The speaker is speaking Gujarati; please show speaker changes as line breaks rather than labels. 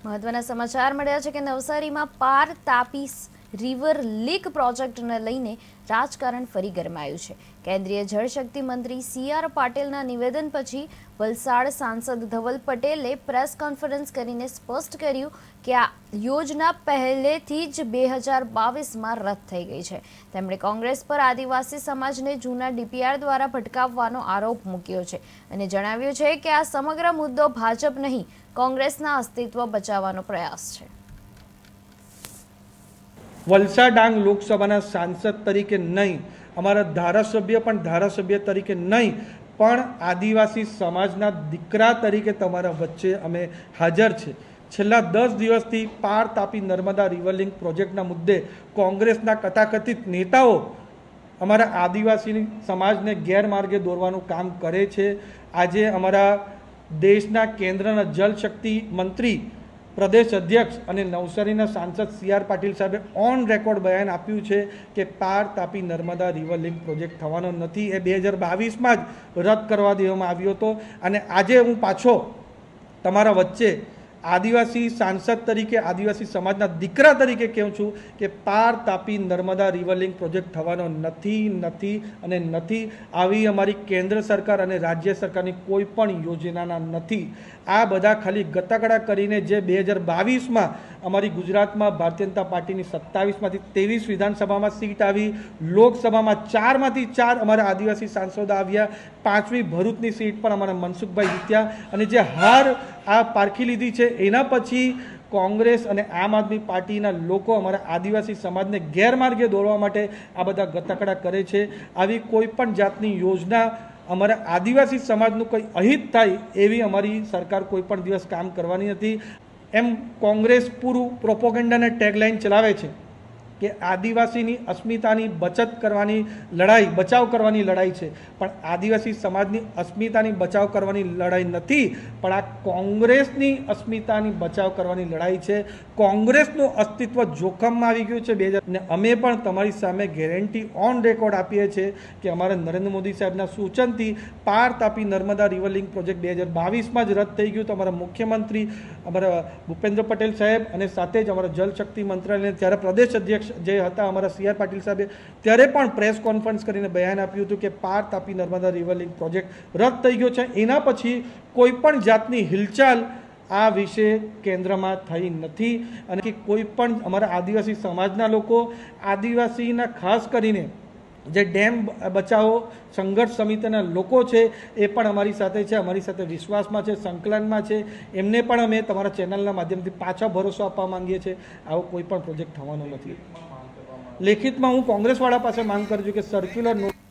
મહત્વના સમાચાર મળ્યા છે કે નવસારીમાં પાર તાપી રિવર લીક પ્રોજેક્ટને લઈને રાજકારણ ફરી ગરમાયું છે. કેન્દ્રીય જળશક્તિ મંત્રી સી આર પાટીલના નિવેદન પછી વલસાડ સાંસદ ધવલ પટેલે પ્રેસ કોન્ફરન્સ કરીને સ્પષ્ટ કર્યું કે આ યોજના પહેલેથી જ બે હજાર બાવીસમાં રદ થઈ ગઈ છે. તેમણે કોંગ્રેસ પર આદિવાસી સમાજને જૂના ડીપીઆર દ્વારા ભટકાવવાનો આરોપ મૂક્યો છે અને જણાવ્યું છે કે આ સમગ્ર મુદ્દો ભાજપ નહીં, કોંગ્રેસના અસ્તિત્વ બચાવવાનો પ્રયાસ છે.
વલસાડ ડાંગ લોકસભાના સાંસદ તરીકે નહીં, અમારા ધારાસભ્ય પણ ધારાસભ્ય તરીકે નહીં, પણ આદિવાસી સમાજના દીકરા તરીકે તમારા વચ્ચે અમે હાજર છે. છેલ્લા દસ દિવસથી પાર તાપી નર્મદા રિવરલિંક પ્રોજેક્ટના મુદ્દે કોંગ્રેસના કથાકથિત નેતાઓ અમારા આદિવાસી સમાજને ગેરમાર્ગે દોરવાનું કામ કરે છે. આજે અમારા દેશના કેન્દ્રના જલશક્તિ મંત્રી પ્રદેશ અધ્યક્ષ અને નવસારીના સાંસદ સી આર પાટીલ સાહેબે ઓન રેકોર્ડ બયાન આપ્યું છે કે Par Tapi Narmada river link project થવાનો નથી. એ બે હજાર બાવીસમાં જ રદ કરવા દેવામાં આવ્યો હતો. અને આજે હું પાછો તમારા વચ્ચે આદિવાસી સાંસદ તરીકે, આદિવાસી સમાજના દીકરા તરીકે કહું છું કે Par Tapi Narmada river link project થવાનો નથી નથી અને નથી. આવી અમારી કેન્દ્ર સરકાર અને રાજ્ય સરકારની કોઈ પણ યોજનાના નથી. આ બધા ખાલી ગતાકડા કરીને જે બે હજાર બાવીસમાં અમારી ગુજરાતમાં ભારતીય જનતા પાર્ટીની સત્તાવીસમાંથી ત્રેવીસ વિધાનસભામાં સીટ આવી, લોકસભામાં ચારમાંથી ચાર અમારા આદિવાસી સાંસદ આવ્યા, પાંચમી ભરૂચની સીટ પણ અમારા મનસુખભાઈ જીત્યા અને જે હાર આ પારખી લીધી છે. એના પછી કોંગ્રેસ અને આમ આદમી પાર્ટીના લોકો અમારા આદિવાસી સમાજને ગેરમાર્ગે દોરવા માટે આ બધા ગતકડા કરે છે. આવી કોઈ પણ જાતની યોજના અમારા આદિવાસી સમાજનું કંઈ અહિત થાય એવી અમારી સરકાર કોઈ પણ દિવસ કામ કરવાની નથી. એમ કોંગ્રેસ પૂરું પ્રોપોગેન્ડાને ટેગલાઇન ચલાવે છે. કે આદિવાસીની અસ્મિતાની બચત કરવાની લડાઈ, બચાવ કરવાની લડાઈ છે. પણ આદિવાસી સમાજની અસ્મિતાની બચાવ કરવાની લડાઈ નથી, પણ આ કોંગ્રેસની અસ્મિતાની બચાવ કરવાની લડાઈ છે. કોંગ્રેસનું અસ્તિત્વ જોખમમાં આવી ગયું છે બે હજાર ને અમે પણ તમારી સામે ગેરંટી ઓન રેકોર્ડ આપીએ છીએ કે અમારે નરેન્દ્ર મોદી સાહેબના સૂચનથી Par Tapi Narmada river link project બે હજાર બાવીસમાં જ રદ થઈ ગયું. તો અમારા મુખ્યમંત્રી, અમારા ભૂપેન્દ્ર પટેલ સાહેબ અને સાથે જ અમારા જલશક્તિ મંત્રાલય ત્યારે પ્રદેશ અધ્યક્ષ જે હતા અમારા સી આર પાટીલ સાહેબે, ત્યારે પણ પ્રેસ કોન્ફરન્સ કરીને બયાન આપ્યું હતું કે Par Tapi Narmada river link project રદ થઈ ગયો છે. એના પછી કોઈ પણ જાતની હિલચાલ આ વિશે કેન્દ્રમાં થઈ નથી અને કોઈ પણ અમારા આદિવાસી સમાજના લોકો, આદિવાસીના ખાસ કરીને જે ડેમ બચાવો, સંઘર્ષ સમિતિના લોકો છે, એ પણ અમારી સાથે છે, અમારી સાથે વિશ્વાસમાં છે, સંકલનમાં છે. એમને પણ અમે તમારા ચેનલના માધ્યમથી પાછા ભરોસો આપવા માંગીએ છીએ. આવો કોઈ પણ પ્રોજેક્ટ થવાનો નથી. લેખિતમાં હું કોંગ્રેસવાળા પાસે માંગ કરું છું કે સર્ક્યુલર